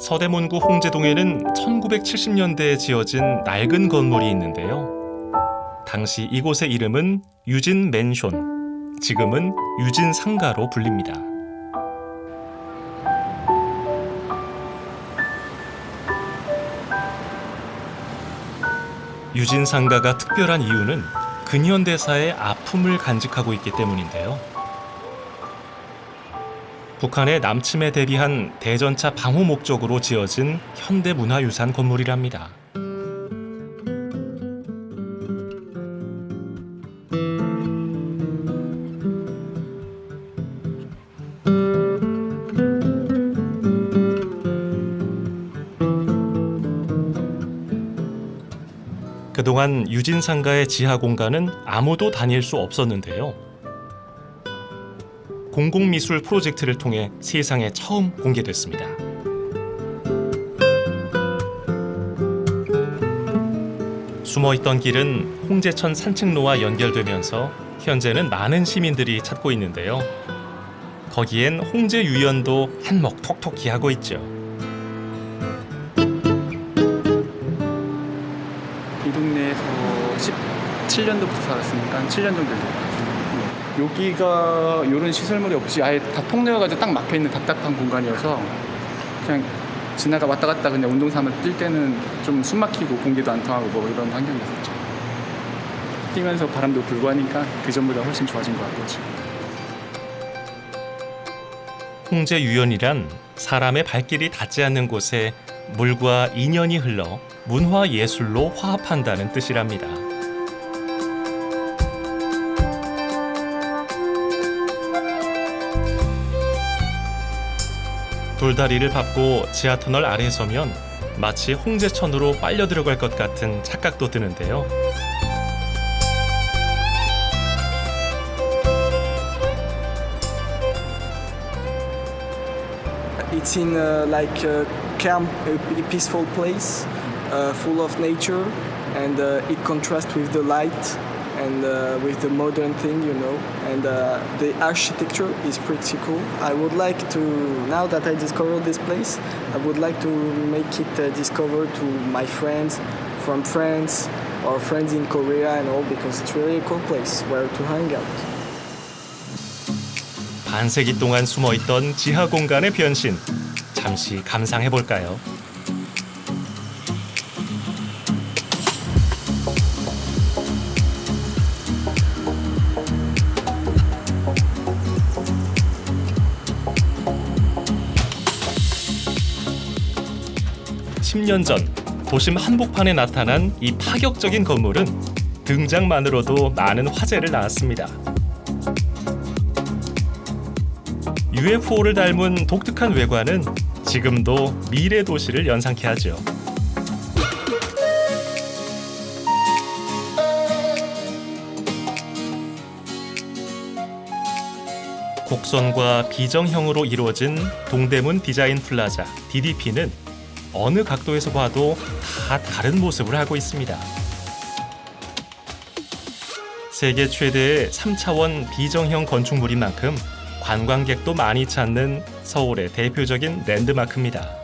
서대문구 홍제동에는 1970년대에 지어진 낡은 건물이 있는데요. 당시 이곳의 이름은 유진 맨션, 지금은 유진 상가로 불립니다. 유진 상가가 특별한 이유는 근현대사의 아픔을 간직하고 있기 때문인데요. 북한의 남침에 대비한 대전차 방호 목적으로 지어진 현대 문화유산 건물이랍니다. 그동안 유진 상가의 지하 공간은 아무도 다닐 수 없었는데요. 공공미술 프로젝트를 통해 세상에 처음 공개됐습니다. 숨어있던 길은 홍제천 산책로와 연결되면서 현재는 많은 시민들이 찾고 있는데요. 거기엔 홍제 유연도 한몫 톡톡히 하고 있죠. 이 동네에서 17년도부터 살았으니까 한 7년 정도 같아요. 여기가 이런 시설물이 없이 아예 다 통로여가지고 딱 막혀 있는 답답한 공간이어서 그냥 지나가 왔다 갔다 그냥 운동 삼아 뛸 때는 좀 숨 막히고 공기도 안 통하고 뭐 이런 환경이었었죠. 뛰면서 바람도 불고 하니까 그 전보다 훨씬 좋아진 것 같고 지금. 홍제 유연이란 사람의 발길이 닿지 않는 곳에 물과 인연이 흘러 문화 예술로 화합한다는 뜻이랍니다. 돌다리를 밟고 지하터널 아래에 서면 마치 홍제천으로 빨려 들어갈 것 같은 착각도 드는데요. Uh, uh, uh, and uh, with the modern thing, you know. And uh, the architecture is pretty cool. I would like to, now that I discovered this place, I would like to make it uh, discover to my friends from France or friends in Korea and all because it's really a cool place where to hang out. 반세기 동안 숨어 있던 지하 공간의 변신. 잠시 감상해 볼까요? 십년전 도심 한복판에 나타난 이 파격적인 건물은 등장만으로도 많은 화제를 낳았습니다. UFO를 닮은 독특한 외관은 지금도 미래 도시를 연상케 하죠. 곡선과 비정형으로 이루어진 동대문 디자인 플라자 DDP는 어느 각도에서 봐도 다 다른 모습을 하고 있습니다. 세계 최대의 3차원 비정형 건축물인 만큼 관광객도 많이 찾는 서울의 대표적인 랜드마크입니다.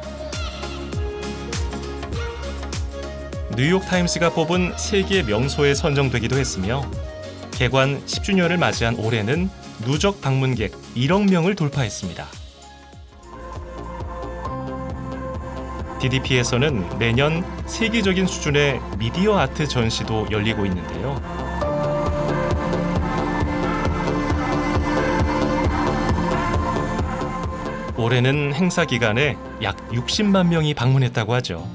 뉴욕타임스가 뽑은 세계 명소에 선정되기도 했으며 개관 10주년을 맞이한 올해는 누적 방문객 1억 명을 돌파했습니다. DDP에서는 매년 세계적인 수준의 미디어 아트 전시도 열리고 있는데요. 올해는 행사 기간에 약 60만 명이 방문했다고 하죠.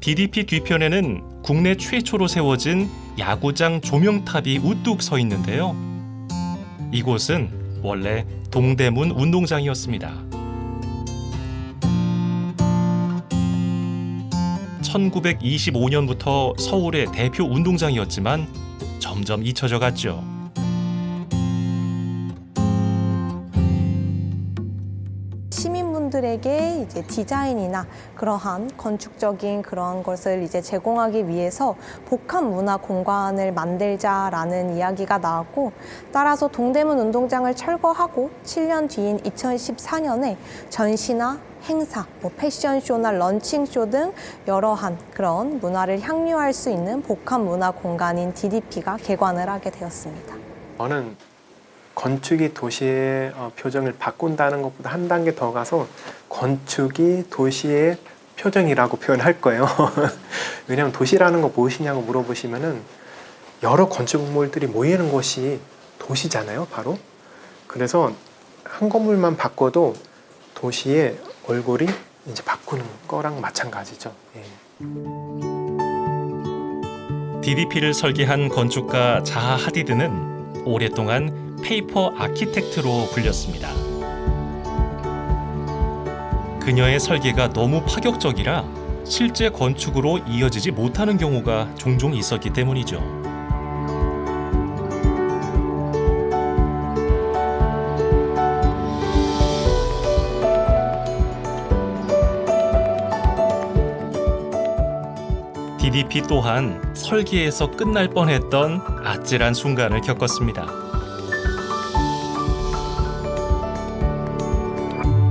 DDP 뒤편에는 국내 최초로 세워진 야구장 조명탑이 우뚝 서 있는데요. 이곳은 원래 동대문 운동장이었습니다. 1925년부터 서울의 대표 운동장이었지만 점점 잊혀져 갔죠. 시민분들 사람들에게 이제 디자인이나 그러한 건축적인 그런 것을 이제 제공하기 위해서 복합 문화 공간을 만들자라는 이야기가 나왔고 따라서 동대문 운동장을 철거하고 7년 뒤인 2014년에 전시나 행사, 뭐 패션쇼나 런칭쇼 등 여러한 그런 문화를 향유할 수 있는 복합 문화 공간인 DDP가 개관을 하게 되었습니다. 저는 건축이 도시의 어, 표정을 바꾼다는 것보다 한 단계 더 가서 건축이 도시의 표정이라고 표현할 거예요. 왜냐하면 도시라는 거 무엇이냐고 물어보시면은 여러 건축물들이 모이는 곳이 도시잖아요, 바로. 그래서 한 건물만 바꿔도 도시의 얼굴이 이제 바꾸는 거랑 마찬가지죠. 예. DDP를 설계한 건축가 자하 하디드는 오랫동안 페이퍼 아키텍트로 불렸습니다. 그녀의 설계가 너무 파격적이라 실제 건축으로 이어지지 못하는 경우가 종종 있었기 때문이죠. DDP 또한 설계에서 끝날 뻔했던 아찔한 순간을 겪었습니다.